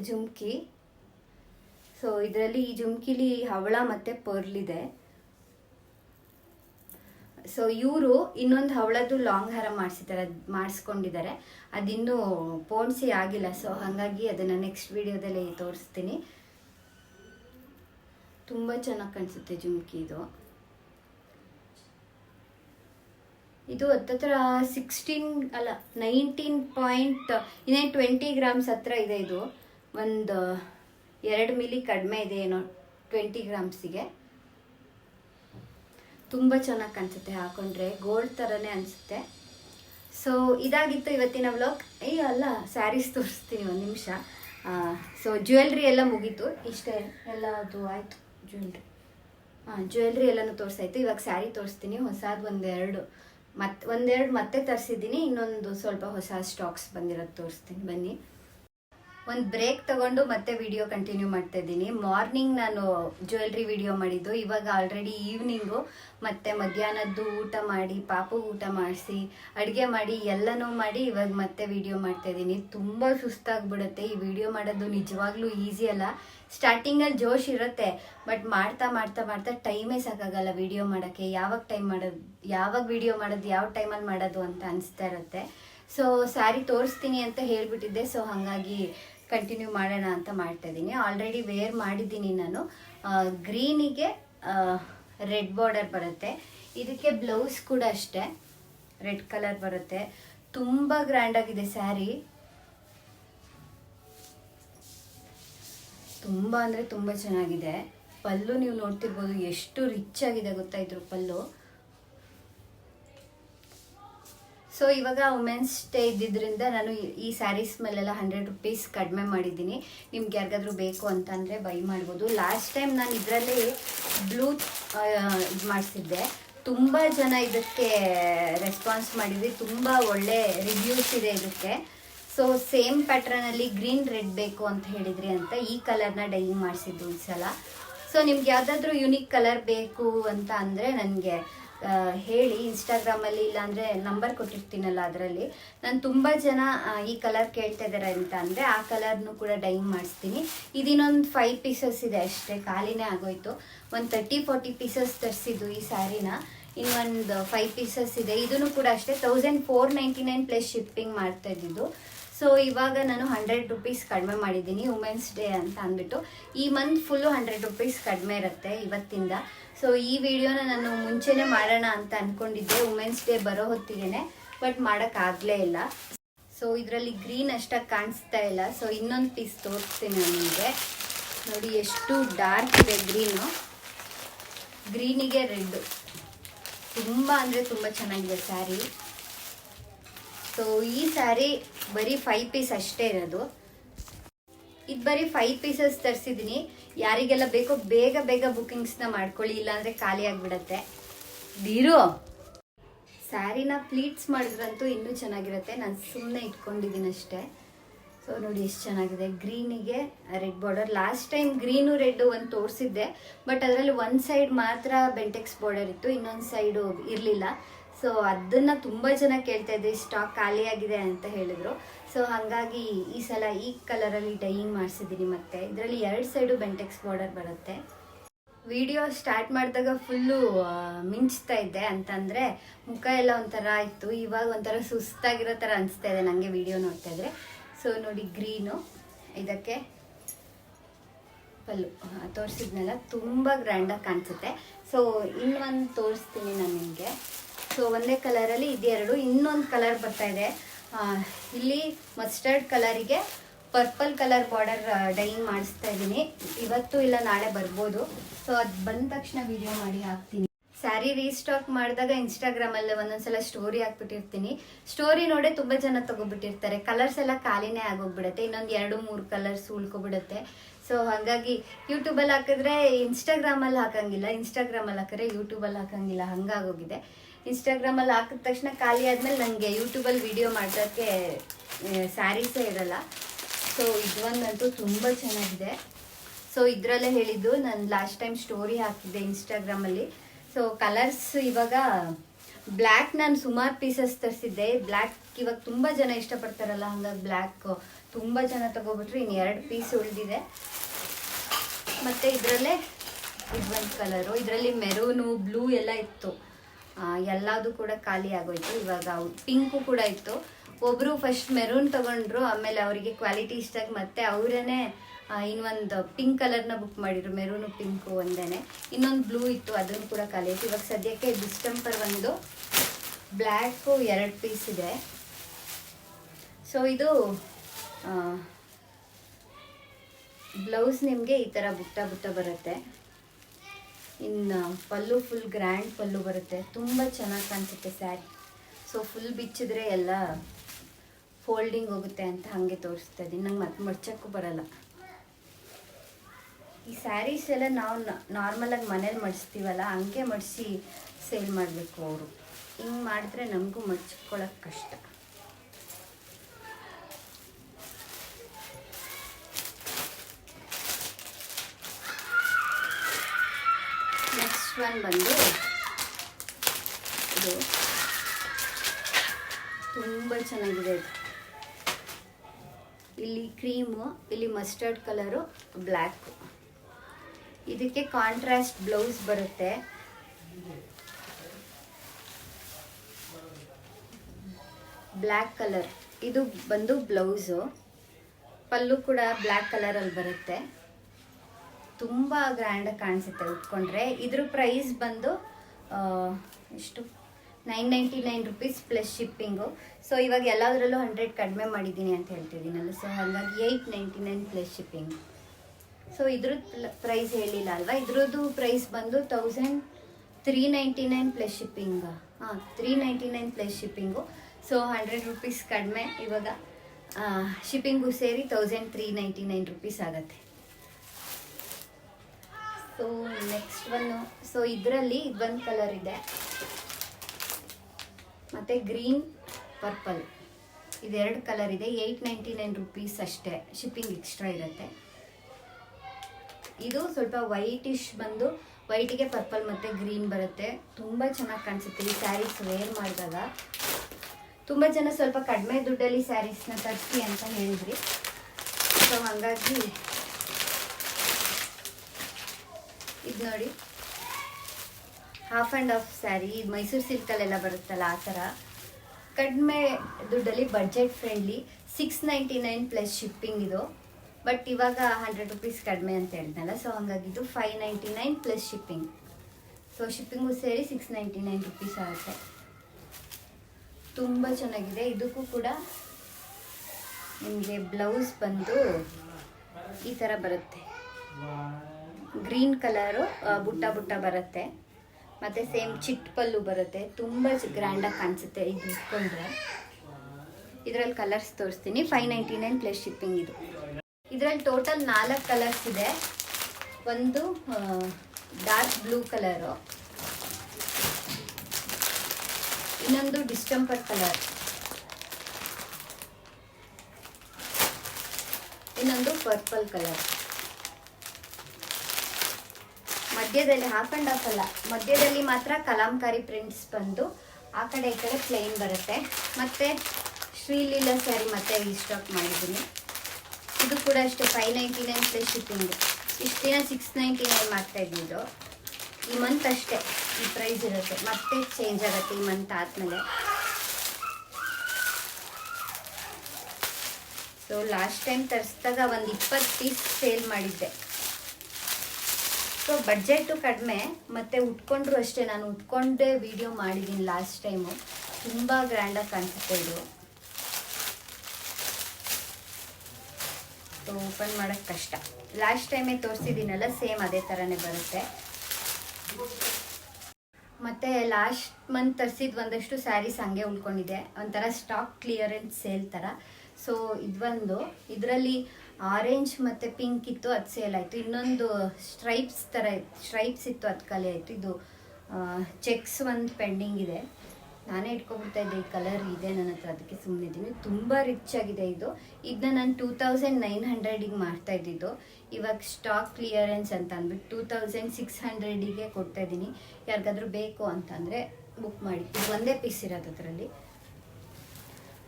ಜುಮ್ಕಿ. ಸೊ ಇದರಲ್ಲಿ ಈ ಜುಮ್ಕಿಲಿ ಹವಳ ಮತ್ತೆ ಪರ್ಲ್ ಇದೆ. ಸೊ ಇವರು ಇನ್ನೊಂದು ಹವಳದ್ದು ಲಾಂಗ್ ಹಾರ ಮಾಡಿಸಿದ್ದಾರೆ ಮಾಡಿಸ್ಕೊಂಡಿದ್ದಾರೆ ಅದಿನ್ನೂ ಪೋಣಿಸಿ ಆಗಿಲ್ಲ. ಸೊ ಹಾಗಾಗಿ ಅದನ್ನು ನೆಕ್ಸ್ಟ್ ವಿಡಿಯೋದಲ್ಲಿ ತೋರಿಸ್ತೀನಿ. ತುಂಬ ಚೆನ್ನಾಗಿ ಕಾಣಿಸುತ್ತೆ ಜುಮ್ಕಿ ಇದು. ಇದು ಹತ್ತತ್ರ ಸಿಕ್ಸ್ಟೀನ್ ಅಲ್ಲ ನೈನ್ಟೀನ್ ಪಾಯಿಂಟ್ ಇನ್ನೇನು ಟ್ವೆಂಟಿ ಗ್ರಾಮ್ಸ್ ಹತ್ರ ಇದೆ ಇದು. ಒಂದು, ಎರಡು ಮಿಲಿ ಕಡಿಮೆ ಇದೆ ಏನೋ ಟ್ವೆಂಟಿ ಗ್ರಾಮ್ಸಿಗೆ ತುಂಬ ಚೆನ್ನಾಗಿ ಕಾಣಿಸುತ್ತೆ ಹಾಕೊಂಡ್ರೆ ಗೋಲ್ಡ್ ಥರನೇ ಅನಿಸುತ್ತೆ. ಸೊ ಇದಾಗಿತ್ತು ಇವತ್ತಿನ ವ್ಲಾಗ್ ಏ, ಅಲ್ಲ ಸ್ಯಾರೀಸ್ ತೋರಿಸ್ತೀನಿ ಒಂದು ನಿಮಿಷ. ಸೊ ಜ್ಯುವೆಲ್ರಿ ಎಲ್ಲ ಮುಗೀತು. ಇಷ್ಟೇ ಎಲ್ಲದು ಆಯಿತು ಜ್ಯುವೆಲ್ರಿ ಹಾಂ ಜ್ಯುವೆಲ್ರಿ ಎಲ್ಲನೂ ತೋರಿಸಾಯ್ತು. ಇವಾಗ ಸ್ಯಾರಿ ತೋರಿಸ್ತೀನಿ, ಹೊಸದು ಒಂದೆರಡು. ಮತ್ತೆ ಒಂದೆರಡು ಮತ್ತೆ ತರಿಸಿದ್ದೀನಿ, ಇನ್ನೊಂದು ಸ್ವಲ್ಪ ಹೊಸ ಸ್ಟಾಕ್ಸ್ ಬಂದಿರೋದು ತೋರಿಸ್ತೀನಿ. ಬನ್ನಿ. ಒಂದು ಬ್ರೇಕ್ ತಗೊಂಡು ಮತ್ತೆ ವಿಡಿಯೋ ಕಂಟಿನ್ಯೂ ಮಾಡ್ತಾ ಇದ್ದೀನಿ. ಮಾರ್ನಿಂಗ್ ನಾನು ಜ್ಯುವೆಲ್ರಿ ವಿಡಿಯೋ ಮಾಡಿದ್ದು. ಇವಾಗ ಆಲ್ರೆಡಿ ಈವ್ನಿಂಗು ಮತ್ತೆ ಮಧ್ಯಾಹ್ನದ್ದು ಊಟ ಮಾಡಿ, ಪಾಪು ಊಟ ಮಾಡಿಸಿ, ಅಡುಗೆ ಮಾಡಿ, ಎಲ್ಲನೂ ಮಾಡಿ ಇವಾಗ ಮತ್ತೆ ವಿಡಿಯೋ ಮಾಡ್ತಾ ಇದ್ದೀನಿ. ತುಂಬ ಸುಸ್ತಾಗ್ಬಿಡುತ್ತೆ. ಈ ವಿಡಿಯೋ ಮಾಡೋದು ನಿಜವಾಗ್ಲೂ ಈಸಿ ಅಲ್ಲ. ಸ್ಟಾರ್ಟಿಂಗಲ್ಲಿ ಜೋಶ್ ಇರುತ್ತೆ. ಬಟ್ ಮಾಡ್ತಾ ಮಾಡ್ತಾ ಮಾಡ್ತಾ ಟೈಮೇ ಸಾಕಾಗಲ್ಲ ವಿಡಿಯೋ ಮಾಡೋಕ್ಕೆ. ಯಾವಾಗ ಟೈಮ್ ಮಾಡೋದು, ಯಾವಾಗ ವಿಡಿಯೋ ಮಾಡೋದು, ಯಾವ ಟೈಮಲ್ಲಿ ಮಾಡೋದು ಅಂತ ಅನಿಸ್ತಾ ಇರುತ್ತೆ. ಸೊ ಸ್ಯಾರಿ ತೋರಿಸ್ತೀನಿ ಅಂತ ಹೇಳಿಬಿಟ್ಟಿದ್ದೆ. ಸೊ ಹಾಗಾಗಿ ಕಂಟಿನ್ಯೂ ಮಾಡೋಣ ಅಂತ ಮಾಡ್ತಾ ಇದ್ದೀನಿ ಆಲ್ರೆಡಿ ವೇರ್ ಮಾಡಿದ್ದೀನಿ ನಾನು. ಗ್ರೀನಿಗೆ ರೆಡ್ ಬಾರ್ಡರ್ ಬರುತ್ತೆ. ಇದಕ್ಕೆ ಬ್ಲೌಸ್ ಕೂಡ ಅಷ್ಟೇ. ರೆಡ್ ಕಲರ್ ಬರುತ್ತೆ. ತುಂಬ ಗ್ರ್ಯಾಂಡ್ ಆಗಿದೆ ಸ್ಯಾರಿ ತುಂಬ ಅಂದರೆ ತುಂಬ ಚೆನ್ನಾಗಿದೆ. ಪಲ್ಲು ನೀವು ನೋಡ್ತಿರ್ಬೋದು ಎಷ್ಟು ರಿಚ್ ಆಗಿದೆ ಗೊತ್ತಾ ಪಲ್ಲು. ಸೊ ಇವಾಗ ವುಮೆನ್ಸ್ ಡೇ ಇದ್ದಿದ್ದರಿಂದ ನಾನು ಈ- ಸ್ಯಾರೀಸ್ ಮೇಲೆಲ್ಲ ಹಂಡ್ರೆಡ್ ರುಪೀಸ್ ಕಡಿಮೆ ಮಾಡಿದ್ದೀನಿ. ನಿಮ್ಗೆ ಯಾರಿಗಾದ್ರೂ ಬೇಕು ಅಂತಂದರೆ ಬೈ ಮಾಡ್ಬೋದು. ಲಾಸ್ಟ್ ಟೈಮ್ ನಾನು ಇದರಲ್ಲಿ ಬ್ಲೂ ಇದು ಮಾಡಿಸಿದ್ದೆ. ತುಂಬ ಜನ ಇದಕ್ಕೆ ರೆಸ್ಪಾನ್ಸ್ ಮಾಡಿದ್ವಿ. ತುಂಬ ಒಳ್ಳೆ ರಿವ್ಯೂಸ್ ಇದೆ ಇದಕ್ಕೆ. ಸೊ ಸೇಮ್ ಪ್ಯಾಟ್ರನಲ್ಲಿ ಗ್ರೀನ್ ರೆಡ್ ಬೇಕು ಅಂತ ಹೇಳಿದ್ರಿ ಅಂತ ಈ ಕಲರ್ನ ಡೈಯಿಂಗ್ ಮಾಡಿಸಿದ್ದು ಈ ಸಲ. ಸೊ ನಿಮ್ಗೆ ಯಾವುದಾದ್ರೂ ಯುನಿಕ್ ಕಲರ್ ಬೇಕು ಅಂತ ಅಂದರೆ ನನಗೆ ಹೇಳಿ ಇನ್ಸ್ಟಾಗ್ರಾಮಲ್ಲಿ ಇಲ್ಲಾಂದರೆ ನಂಬರ್ ಕೊಟ್ಟಿರ್ತೀನಲ್ಲ ಅದರಲ್ಲಿ. ನಾನು ತುಂಬ ಜನ ಈ ಕಲರ್ ಕೇಳ್ತಾ ಇದ್ದಾರೆ ಅಂತ ಅಂದರೆ ಆ ಕಲರ್ನು ಕೂಡ ಡೈಯಿಂಗ್ ಮಾಡಿಸ್ತೀನಿ. ಇದಿನ್ನೊಂದು ಫೈವ್ ಪೀಸಸ್ ಇದೆ ಅಷ್ಟೇ, ಖಾಲಿನೇ ಆಗೋಯ್ತು. ಒಂದು ತರ್ಟಿ ಫೋರ್ಟಿ ಪೀಸಸ್ ತರಿಸಿದ್ದು ಈ ಸ್ಯಾರಿನ ಇನ್ನೊಂದು ಫೈವ್ ಪೀಸಸ್ ಇದೆ. ಇದನ್ನು ಕೂಡ ಅಷ್ಟೇ thousand four ninety nine plus shipping ಮಾಡ್ತಾ ಇದ್ದಿದ್ದು. ಸೊ ಇವಾಗ ನಾನು ಹಂಡ್ರೆಡ್ ರುಪೀಸ್ ಕಡಿಮೆ ಮಾಡಿದ್ದೀನಿ ವುಮೆನ್ಸ್ ಡೇ ಅಂತ ಅಂದ್ಬಿಟ್ಟು. ಈ ಮಂತ್ ಫುಲ್ಲು ಹಂಡ್ರೆಡ್ ರುಪೀಸ್ ಕಡಿಮೆ ಇರುತ್ತೆ ಇವತ್ತಿಂದ. ಸೊ ಈ ವಿಡಿಯೋನ ನಾನು ಮುಂಚೆನೇ ಮಾಡೋಣ ಅಂತ ಅಂದ್ಕೊಂಡಿದ್ದೆ ವುಮೆನ್ಸ್ ಡೇ ಬರೋ ಹೊತ್ತಿಗೆ ಬಟ್ ಮಾಡೋಕ್ಕಾಗಲೇ ಇಲ್ಲ. ಸೊ ಇದರಲ್ಲಿ ಗ್ರೀನ್ ಅಷ್ಟಾಗಿ ಕಾಣಿಸ್ತಾ ಇಲ್ಲ. ಸೊ ಇನ್ನೊಂದು ಪೀಸ್ ತೋರಿಸ್ತೀನಿ ನಾನು ನಿಮಗೆ. ನೋಡಿ, ಎಷ್ಟು ಡಾರ್ಕ್ ಇದೆ ಗ್ರೀನು ಗ್ರೀನಿಗೆ ರೆಡ್ಡು ತುಂಬ ಅಂದರೆ ತುಂಬ ಚೆನ್ನಾಗಿದೆ ಸ್ಯಾರಿ ಸೊ ಈ ಸ್ಯಾರಿ ಬರೀ ಫೈವ್ ಪೀಸ್ ಅಷ್ಟೇ ಇರೋದು. ಇದು ಬರೀ ಫೈವ್ ಪೀಸಸ್ ತರಿಸಿದ್ದೀನಿ ಯಾರಿಗೆಲ್ಲ ಬೇಕೋ ಬೇಗ ಬೇಗ ಬುಕ್ಕಿಂಗ್ಸ್ನ ಮಾಡ್ಕೊಳ್ಳಿ ಇಲ್ಲಾಂದರೆ ಖಾಲಿ ಆಗಿಬಿಡತ್ತೆ. ದೀರು ಸ್ಯಾರಿನ ಪ್ಲೀಟ್ಸ್ ಮಾಡಿದ್ರಂತೂ ಇನ್ನೂ ಚೆನ್ನಾಗಿರುತ್ತೆ. ನಾನು ಸುಮ್ಮನೆ ಇಟ್ಕೊಂಡಿದ್ದೀನಿ ಅಷ್ಟೇ. ಸೊ ನೋಡಿ ಎಷ್ಟು ಚೆನ್ನಾಗಿದೆ. ಗ್ರೀನಿಗೆ red border last time green red ಒಂದು ತೋರಿಸಿದ್ದೆ. ಬಟ್ ಅದರಲ್ಲಿ ಒಂದು ಸೈಡ್ ಮಾತ್ರ ಬೆಂಟೆಕ್ಸ್ ಬಾರ್ಡರ್ ಇತ್ತು. ಇನ್ನೊಂದು ಸೈಡು ಇರಲಿಲ್ಲ. ಸೊ ಅದನ್ನು ತುಂಬ ಜನ ಕೇಳ್ತಾ ಇದ್ದೆ ಸ್ಟಾಕ್ ಖಾಲಿಯಾಗಿದೆ ಅಂತ ಹೇಳಿದ್ರು. ಸೊ ಹಾಗಾಗಿ ಈ ಸಲ ಈ ಕಲರಲ್ಲಿ ಡೈಯಿಂಗ್ ಮಾಡಿಸಿದ್ದೀನಿ ಮತ್ತೆ. ಇದರಲ್ಲಿ ಎರಡು ಸೈಡು ಬೆಂಟೆಕ್ಸ್ ಬಾರ್ಡರ್ ಬರುತ್ತೆ. ವಿಡಿಯೋ ಸ್ಟಾರ್ಟ್ ಮಾಡಿದಾಗ ಫುಲ್ಲು ಮಿಂಚ್ತಾ ಇದ್ದೆ. ಅಂತಂದರೆ, ಮುಖ ಎಲ್ಲ ಒಂಥರ ಇತ್ತು ಇವಾಗ ಒಂಥರ ಸುಸ್ತಾಗಿರೋ ಥರ ಅನಿಸ್ತಾ ಇದೆ ನನಗೆ ವಿಡಿಯೋ ನೋಡ್ತಾ ಇದ್ರೆ. ಸೊ ನೋಡಿ ಗ್ರೀನು ಇದಕ್ಕೆ ಪಲ್ಲು. ತೋರಿಸಿದ್ನಲ್ಲ, ತುಂಬ ಗ್ರ್ಯಾಂಡಾಗಿ ಕಾಣಿಸುತ್ತೆ. ಸೊ ಇನ್ನೊಂದು ತೋರಿಸ್ತೀನಿ ನಾನು ನಿಮಗೆ. ಸೊ ಒಂದೇ ಕಲರಲ್ಲಿ ಇದೆರಡು. ಇನ್ನೊಂದು ಕಲರ್ ಬರ್ತಾ ಇದೆ. ಇಲ್ಲಿ ಮಸ್ಟರ್ಡ್ ಕಲರಿಗೆ ಪರ್ಪಲ್ ಕಲರ್ ಬಾರ್ಡರ್ ಡೈಯಿಂಗ್ ಮಾಡಿಸ್ತಾ ಇದ್ದೀನಿ. ಇವತ್ತು ಇಲ್ಲ, ನಾಳೆ ಬರ್ಬೋದು. ಸೊ ಅದು ಬಂದ ತಕ್ಷಣ ವಿಡಿಯೋ ಮಾಡಿ ಹಾಕ್ತೀನಿ. ಸ್ಯಾರಿ ರೀಸ್ಟಾಕ್ ಮಾಡಿದಾಗ ಇನ್ಸ್ಟಾಗ್ರಾಮಲ್ಲಿ ಒಂದೊಂದ್ಸಲ ಸ್ಟೋರಿ ಹಾಕ್ಬಿಟ್ಟಿರ್ತೀನಿ. ಸ್ಟೋರಿ ನೋಡೇ ತುಂಬ ಜನ ತಗೊಬಿಟ್ಟಿರ್ತಾರೆ. ಕಲರ್ಸ್ ಎಲ್ಲ ಖಾಲಿನೇ ಆಗೋಗ್ಬಿಡುತ್ತೆ. ಇನ್ನೊಂದು ಎರಡು, ಮೂರು ಕಲರ್ಸ್ ಉಳ್ಕೊಬಿಡುತ್ತೆ. ಸೊ ಹಾಗಾಗಿ ಯೂಟ್ಯೂಬಲ್ಲಿ ಹಾಕಿದ್ರೆ ಇನ್ಸ್ಟಾಗ್ರಾಮಲ್ಲಿ ಹಾಕಂಗಿಲ್ಲ. ಇನ್ಸ್ಟಾಗ್ರಾಮಲ್ಲಿ ಹಾಕಿದ್ರೆ ಯೂಟ್ಯೂಬಲ್ಲಿ ಹಾಕಂಗಿಲ್ಲ. ಹಂಗಾಗೋಗಿದೆ. ಇನ್ಸ್ಟಾಗ್ರಾಮಲ್ಲಿ ಹಾಕಿದ ತಕ್ಷಣ ಖಾಲಿ ಆದಮೇಲೆ ನನಗೆ ಯೂಟ್ಯೂಬಲ್ಲಿ ವಿಡಿಯೋ ಮಾಡೋಕ್ಕೆ ಸ್ಯಾರೀಸೇ ಇರಲ್ಲ. ಸೊ ಇದೊಂದಂತೂ ತುಂಬ ಚೆನ್ನಾಗಿದೆ. ಸೊ ಇದರಲ್ಲೇ ಹೇಳಿದ್ದು, ನಾನು ಲಾಸ್ಟ್ ಟೈಮ್ ಸ್ಟೋರಿ ಹಾಕಿದ್ದೆ ಇನ್ಸ್ಟಾಗ್ರಾಮಲ್ಲಿ ಸೊ ಕಲರ್ಸ್ ಇವಾಗ ಬ್ಲ್ಯಾಕ್ ನಾನು ಸುಮಾರು ಪೀಸಸ್ ತರಿಸಿದ್ದೆ. ಬ್ಲ್ಯಾಕ್ ಇವಾಗ ತುಂಬ ಜನ ಇಷ್ಟಪಡ್ತಾರಲ್ಲ, ಹಂಗಾಗಿ ಬ್ಲ್ಯಾಕ್ ತುಂಬ ಜನ ತಗೋಬಿಟ್ರೆ ಇನ್ನು ಎರಡು ಪೀಸ್ ಉಳಿದಿದೆ. ಮತ್ತು ಇದರಲ್ಲೇ ಒಂದು ಕಲರು ಇದರಲ್ಲಿ ಮೆರೂನು ಬ್ಲೂ ಎಲ್ಲ ಇತ್ತು. ಎಲ್ಲದು ಕೂಡ ಖಾಲಿ ಆಗೋಯ್ತು. ಇವಾಗ ಪಿಂಕು ಕೂಡ ಇತ್ತು. ಒಬ್ಬರು ಫಸ್ಟ್ ಮೆರೂನ್ ತಗೊಂಡ್ರು, ಆಮೇಲೆ ಅವರಿಗೆ ಕ್ವಾಲಿಟಿ ಇಷ್ಟ ಆಗಿ ಮತ್ತೆ ಅವರೇನೆ ಇನ್ನೊಂದು ಪಿಂಕ್ ಕಲರ್ನ ಬುಕ್ ಮಾಡಿದ್ರು. ಮೆರೂನು ಪಿಂಕು ಒಂದೇನೆ. ಇನ್ನೊಂದು ಬ್ಲೂ ಇತ್ತು, ಅದನ್ನು ಕೂಡ ಖಾಲಿ ಆಯ್ತು. ಇವಾಗ ಸದ್ಯಕ್ಕೆ ಡಿಸ್ಟೆಂಪರ್ ಒಂದು ಬ್ಲ್ಯಾಕು ಎರಡು ಪೀಸ್ ಇದೆ. ಸೊ ಇದು ಬ್ಲೌಸ್ ನಿಮಗೆ ಈ ಥರ ಬುಟ್ಟ ಬುಟ್ಟ ಬರುತ್ತೆ. ಇನ್ನು ಪಲ್ಲು ಫುಲ್ ಗ್ರ್ಯಾಂಡ್ ಪಲ್ಲು ಬರುತ್ತೆ. ತುಂಬ ಚೆನ್ನಾಗಿ ಕಾಣಿಸುತ್ತೆ ಸ್ಯಾರಿ ಸೊ ಫುಲ್ ಬಿಚ್ಚಿದ್ರೆ ಎಲ್ಲ ಫೋಲ್ಡಿಂಗ್ ಹೋಗುತ್ತೆ ಅಂತ ಹಾಗೆ ತೋರಿಸ್ತಾ ಇದ್ದೀನಿ ನಂಗೆ ಮತ್ತೆ ಮಡ್ಚಕ್ಕೂ ಬರಲ್ಲ. ಈ ಸ್ಯಾರೀಸ್ ಎಲ್ಲ ನಾವು ನಾರ್ಮಲಾಗಿ ಮನೇಲಿ ಮಡಿಸ್ತೀವಲ್ಲ, ಹಂಗೆ ಮಡಿಸಿ ಸೇಲ್ ಮಾಡಬೇಕು ಅವರು. ಹಿಂಗೆ ಮಾಡಿದ್ರೆ ನಮಗೂ ಮಡ್ಚ್ಕೊಳ್ಳೋಕೆ ಕಷ್ಟ. ನೆಕ್ಸ್ಟ್ ಒನ್ ಬಂದು ಇದು ತುಂಬ ಚೆನ್ನಾಗಿದೆ ಇಲ್ಲಿ ಕ್ರೀಮು, ಇಲ್ಲಿ ಮಸ್ಟರ್ಡ್ ಕಲರು, ಬ್ಲ್ಯಾಕು. ಇದಕ್ಕೆ ಕಾಂಟ್ರಾಸ್ಟ್ ಬ್ಲೌಸ್ ಬರುತ್ತೆ. Black colour. ಇದು ಬಂದು ಬ್ಲೌಸು. ಪಲ್ಲು ಕೂಡ ಬ್ಲ್ಯಾಕ್ ಕಲರಲ್ಲಿ ಬರುತ್ತೆ. ತುಂಬ ಗ್ರ್ಯಾಂಡಾಗಿ ಕಾಣಿಸುತ್ತೆ ಉಟ್ಕೊಂಡ್ರೆ. ಇದ್ರ ಪ್ರೈಸ್ ಬಂದು ಎಷ್ಟು? Nine ninety nine rupees plus shipping so ಇವಾಗ ಎಲ್ಲದರಲ್ಲೂ ಹಂಡ್ರೆಡ್ ಕಡಿಮೆ ಮಾಡಿದ್ದೀನಿ ಅಂತ ಹೇಳ್ತಿದ್ದೀನಲ್ಲ. ಸೊ ಹಾಗಾಗಿ eight ninety nine plus shipping so ಇದ್ರದ್ದು ಪ್ರೈಸ್ ಹೇಳಿಲ್ಲ ಅಲ್ವಾ? ಇದ್ರದ್ದು ಪ್ರೈಸ್ ಬಂದು thousand three ninety nine plus shipping ಹಾಂ three ninety nine plus shipping so hundred rupees ಕಡಿಮೆ ಇವಾಗ ಶಿಪ್ಪಿಂಗು ಸೇರಿ thousand three ninety nine rupees ಆಗುತ್ತೆ. ಸೊ ನೆಕ್ಸ್ಟ್ ಒನ್ನು ಸೊ ಇದರಲ್ಲಿ ಇದೊಂದು ಕಲರ್ ಇದೆ. ಮತ್ತು ಗ್ರೀನ್ ಪರ್ಪಲ್ ಇದೆರಡು ಕಲರ್ ಇದೆ. ಏಯ್ಟ್ ನೈಂಟಿ ನೈನ್ ರುಪೀಸ್ ಅಷ್ಟೇ. ಶಿಪ್ಪಿಂಗ್ ಎಕ್ಸ್ಟ್ರಾ ಇರುತ್ತೆ. ಇದು ಸ್ವಲ್ಪ ವೈಟಿಶ್ ಬಂದು ವೈಟಿಗೆ ಪರ್ಪಲ್ ಮತ್ತು ಗ್ರೀನ್ ಬರುತ್ತೆ. ತುಂಬ ಚೆನ್ನಾಗಿ ಕಾಣಿಸುತ್ತೆ. ಈ ಸ್ಯಾರೀಸ್ ವೇರ್ ಮಾಡಿದಾಗ. ತುಂಬ ಜನ ಸ್ವಲ್ಪ ಕಡಿಮೆ ದುಡ್ಡಲ್ಲಿ ಸ್ಯಾರೀಸ್ನ ತರಿಸಿ ಅಂತ ಹೇಳಿದ್ರಿ. ಸೊ ಹಾಗಾಗಿ ಇದು ನೋಡಿ. Half and half sari Mysore ಸಿಲ್ಕಲ್ಲೆಲ್ಲ ಬರುತ್ತಲ್ಲ ಆ ಥರ. ಕಡಿಮೆ ದುಡ್ಡಲ್ಲಿ budget friendly six ninety nine plus shipping ಇದು. ಬಟ್ ಇವಾಗ ಹಂಡ್ರೆಡ್ ರುಪೀಸ್ ಕಡಿಮೆ ಅಂತ ಹೇಳ್ದಲ್ಲ ಸೊ ಹಾಗಾಗಿ ಇದು five ninety nine plus shipping so shipping ಸೇರಿ ಸಿಕ್ಸ್ ನೈಂಟಿ ನೈನ್ ರುಪೀಸ್ ಆಗುತ್ತೆ. ತುಂಬ ಚೆನ್ನಾಗಿದೆ. ಇದಕ್ಕೂ ಕೂಡ ನಿಮಗೆ ಬ್ಲೌಸ್ ಬಂದು ಈ ಥರ ಬರುತ್ತೆ. ಗ್ರೀನ್ ಕಲರು ಬುಟ್ಟ ಬುಟ್ಟ ಬರುತ್ತೆ. ಮತ್ತು ಸೇಮ್ ಚಿಟ್ ಪಲ್ಲು ಬರುತ್ತೆ. ತುಂಬ ಗ್ರ್ಯಾಂಡಾಗಿ ಕಾಣಿಸುತ್ತೆ ಇದು ಇಟ್ಕೊಂಡ್ರೆ. ಇದರಲ್ಲಿ ಕಲರ್ಸ್ ತೋರಿಸ್ತೀನಿ. Five ninety nine plus shipping ಇದು. ಇದರಲ್ಲಿ ಟೋಟಲ್ ನಾಲ್ಕು ಕಲರ್ಸ್ ಇದೆ. ಒಂದು ಡಾರ್ಕ್ ಬ್ಲೂ ಕಲರು ಇನ್ನೊಂದು ಡಿಸ್ಟಂಪರ್ ಕಲರ್ ಇನ್ನೊಂದು ಪರ್ಪಲ್ ಕಲರ್ ಮಧ್ಯದಲ್ಲಿ ಹಾಫ್ ಆ್ಯಂಡ್ ಹಾಫ್ ಅಲ್ಲ. ಮಧ್ಯದಲ್ಲಿ ಮಾತ್ರ ಕಲಾಂಕಾರಿ ಪ್ರಿಂಟ್ಸ್ ಬಂದು ಆ ಕಡೆ ಈ ಕಡೆ ಪ್ಲೇನ್ ಬರುತ್ತೆ. ಮತ್ತು ಶ್ರೀಲೀಲಾ ಸ್ಯಾರಿ ಮತ್ತೆ ರೀಸ್ಟಾಕ್ ಮಾಡಿದ್ದೀನಿ. ಇದು ಕೂಡ ಅಷ್ಟೇ five ninety nine plus shipping ಇಷ್ಟು ದಿನ ಸಿಕ್ಸ್ ನೈಂಟಿ ನೈನ್ ಮಾಡ್ತಾ ಇದ್ದಿದ್ದು. ಈ ಮಂತ್ ಅಷ್ಟೇ ಈ ಪ್ರೈಸ್ ಇರುತ್ತೆ. ಮತ್ತೆ ಚೇಂಜ್ ಆಗುತ್ತೆ ಈ ಮಂತ್ ಆದಮೇಲೆ. ಸೊ ಲಾಸ್ಟ್ ಟೈಮ್ ತರಿಸಿದಾಗ ಒಂದು ಇಪ್ಪತ್ತು ಪೀಸ್ ಸೇಲ್ ಮಾಡಿದ್ದೆ. ಸೊ ಬಡ್ಜೆಟು ಕಡಿಮೆ, ಮತ್ತು ಉಟ್ಕೊಂಡ್ರು ಅಷ್ಟೇ. ನಾನು ಉಟ್ಕೊಂಡೇ ವಿಡಿಯೋ ಮಾಡಿದ್ದೀನಿ ಲಾಸ್ಟ್ ಟೈಮು ತುಂಬ ಗ್ರ್ಯಾಂಡಾಗಿ ಕಾಣಿಸುತ್ತೆ ಇದು. ಸೊ ಓಪನ್ ಮಾಡೋಕ್ಕೆ ಕಷ್ಟ. ಲಾಸ್ಟ್ ಟೈಮೇ ತೋರಿಸಿದ್ದೀನಲ್ಲ ಸೇಮ್ ಅದೇ ಥರನೇ ಬರುತ್ತೆ. ಮತ್ತು ಲಾಸ್ಟ್ ಮಂತ್ ತರಿಸಿದ ಒಂದಷ್ಟು ಸ್ಯಾರೀಸ್ ಹಂಗೆ ಉಳ್ಕೊಂಡಿದೆ. ಒಂಥರ ಸ್ಟಾಕ್ ಕ್ಲಿಯರೆನ್ಸ್ ಸೇಲ್ ಥರ ಸೊ ಇದೊಂದು ಇದರಲ್ಲಿ ಆರೆಂಜ್ ಮತ್ತು ಪಿಂಕ್ ಇತ್ತು, ಅದು ಸೇಲ್ ಆಯಿತು. ಇನ್ನೊಂದು ಸ್ಟ್ರೈಪ್ಸ್ ಥರ ಸ್ಟ್ರೈಪ್ಸ್ ಇತ್ತು, ಅದು ಖಾಲಿ ಆಯಿತು. ಇದು ಚೆಕ್ಸ್ ಒಂದು ಪೆಂಡಿಂಗ್ ಇದೆ. ನಾನೇ ಇಟ್ಕೊಬಿಡ್ತಾ ಇದ್ದೆ, ಈ ಕಲರ್ ಇದೆ ನನ್ನ ಹತ್ರ, ಅದಕ್ಕೆ ಸುಮ್ಮನಿದ್ದೀನಿ ತುಂಬ ರಿಚ್ ಆಗಿದೆ ಇದು. ಇದನ್ನ ನಾನು ಟೂ ತೌಸಂಡ್ ನೈನ್ ಹಂಡ್ರೆಡಿಗೆ ಮಾಡ್ತಾ ಇದ್ದಿದ್ದು. ಇವಾಗ ಸ್ಟಾಕ್ ಕ್ಲಿಯರೆನ್ಸ್ ಅಂತ ಅಂದ್ಬಿಟ್ಟು ಟೂ ತೌಸಂಡ್ ಸಿಕ್ಸ್ ಹಂಡ್ರೆಡಿಗೆ ಕೊಡ್ತಾ ಇದ್ದೀನಿ. ಯಾರಿಗಾದ್ರೂ ಬೇಕು ಅಂತಂದರೆ ಬುಕ್ ಮಾಡಿ. ಒಂದೇ ಪೀಸ್ ಇರೋದು ಅದರಲ್ಲಿ.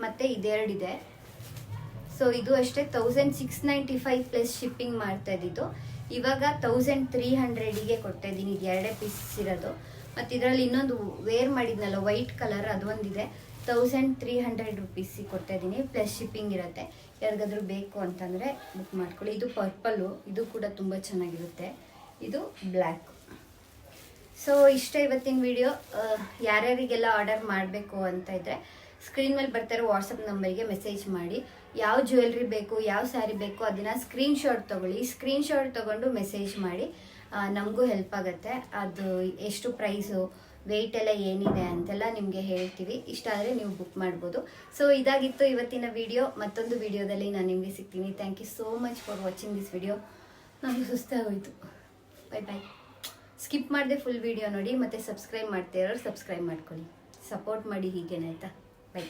ಮತ್ತು ಇದೆರಡಿದೆ. ಸೊ ಇದು ಅಷ್ಟೇ thousand six ninety five plus shipping ಮಾಡ್ತಾ ಇದ್ದಿದ್ದು. ಇವಾಗ ತೌಸಂಡ್ ತ್ರೀ ಹಂಡ್ರೆಡಿಗೆ ಕೊಡ್ತಾ ಇದ್ದೀನಿ. ಇದು ಎರಡೇ ಪೀಸ್ ಇರೋದು. ಮತ್ತು ಇದರಲ್ಲಿ ಇನ್ನೊಂದು ವೇರ್ ಮಾಡಿದ್ನಲ್ಲ ವೈಟ್ ಕಲರ್ ಅದೊಂದಿದೆ ತೌಸಂಡ್ ತ್ರೀ ಹಂಡ್ರೆಡ್ ರುಪೀಸಿಗೆ ಕೊಡ್ತಾ ಪ್ಲಸ್ ಶಿಪ್ಪಿಂಗ್ ಇರುತ್ತೆ. ಯಾರಿಗಾದ್ರೂ ಬೇಕು ಅಂತಂದರೆ ಬುಕ್ ಮಾಡ್ಕೊಳ್ಳಿ. ಇದು ಪರ್ಪಲ್ಲು ಇದು ಕೂಡ ತುಂಬ ಚೆನ್ನಾಗಿರುತ್ತೆ. ಇದು ಬ್ಲ್ಯಾಕ್ ಸೊ ಇಷ್ಟೇ ಇವತ್ತಿನ ವಿಡಿಯೋ ಯಾರ್ಯಾರಿಗೆಲ್ಲ ಆರ್ಡರ್ ಮಾಡಬೇಕು ಅಂತ ಇದ್ದರೆ ಸ್ಕ್ರೀನ್ ಮೇಲೆ ಬರ್ತಾರೋ ವಾಟ್ಸಪ್ ನಂಬರಿಗೆ ಮೆಸೇಜ್ ಮಾಡಿ. ಯಾವ ಜ್ಯುವೆಲ್ರಿ ಬೇಕು, ಯಾವ ಸ್ಯಾರಿ ಬೇಕು ಅದನ್ನು ಸ್ಕ್ರೀನ್ಶಾಟ್ ತೊಗೊಳ್ಳಿ. ಸ್ಕ್ರೀನ್ಶಾಟ್ ತೊಗೊಂಡು ಮೆಸೇಜ್ ಮಾಡಿ. ನಮಗೂ ಹೆಲ್ಪ್ ಆಗುತ್ತೆ. ಅದು ಎಷ್ಟು ಪ್ರೈಸು ವೆಯ್ಟ್ ಎಲ್ಲ ಏನಿದೆ ಅಂತೆಲ್ಲ ನಿಮಗೆ ಹೇಳ್ತೀವಿ. ಇಷ್ಟ ಆದರೆ ನೀವು ಬುಕ್ ಮಾಡ್ಬೋದು. ಸೊ ಇದಾಗಿತ್ತು ಇವತ್ತಿನ ವಿಡಿಯೋ ಮತ್ತೊಂದು ವಿಡಿಯೋದಲ್ಲಿ ನಾನು ನಿಮಗೆ ಸಿಗ್ತೀನಿ. Thank you so much for watching this video ನನಗೆ ಸುಸ್ತಾಗೋಯ್ತು. ಬೈ ಬಾಯ್ ಸ್ಕಿಪ್ ಮಾಡದೆ ಫುಲ್ ವಿಡಿಯೋ ನೋಡಿ. ಮತ್ತು ಸಬ್ಸ್ಕ್ರೈಬ್ ಮಾಡ್ತಾ ಸಬ್ಸ್ಕ್ರೈಬ್ ಮಾಡ್ಕೊಳ್ಳಿ. ಸಪೋರ್ಟ್ ಮಾಡಿ ಹೀಗೇನಾಯ್ತಾ ಬೈ